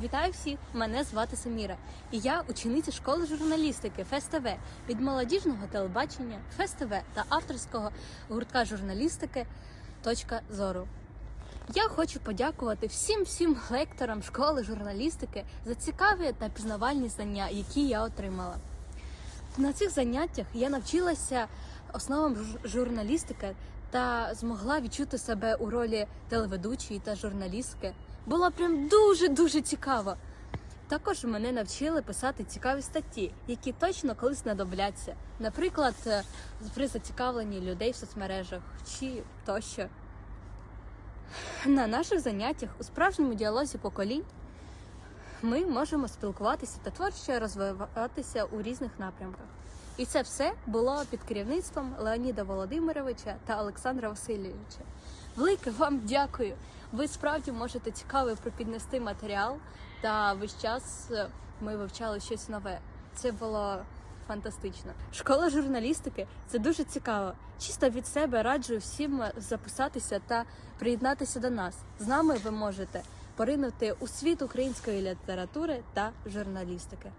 Вітаю всіх! Мене звати Саміра, і я учениця школи журналістики ФЕСТВ від молодіжного телебачення ФЕСТВ та авторського гуртка журналістики Точка зору. Я хочу подякувати всім всім лекторам школи журналістики за цікаві та пізнавальні знання, які я отримала. На цих заняттях я навчилася основам журналістики та змогла відчути себе у ролі телеведучої та журналістки. Було прям дуже дуже цікаво. Також мене навчили писати цікаві статті, які точно колись знадобляться. Наприклад, е, при зацікавленні людей в соцмережах чи тощо. На наших заняттях у справжньому діалозі поколінь ми можемо спілкуватися та творчо розвиватися у різних напрямках. І це все було під керівництвом Леоніда Володимировича та Олександра Васильовича. Велике вам дякую! Ви справді можете цікаво припіднести матеріал, та весь час е, ми вивчали щось нове. Це було фантастично. Школа журналістики це дуже цікаво. Чисто від себе раджу всім записатися та приєднатися до нас. З нами ви можете поринути у світ української літератури та журналістики.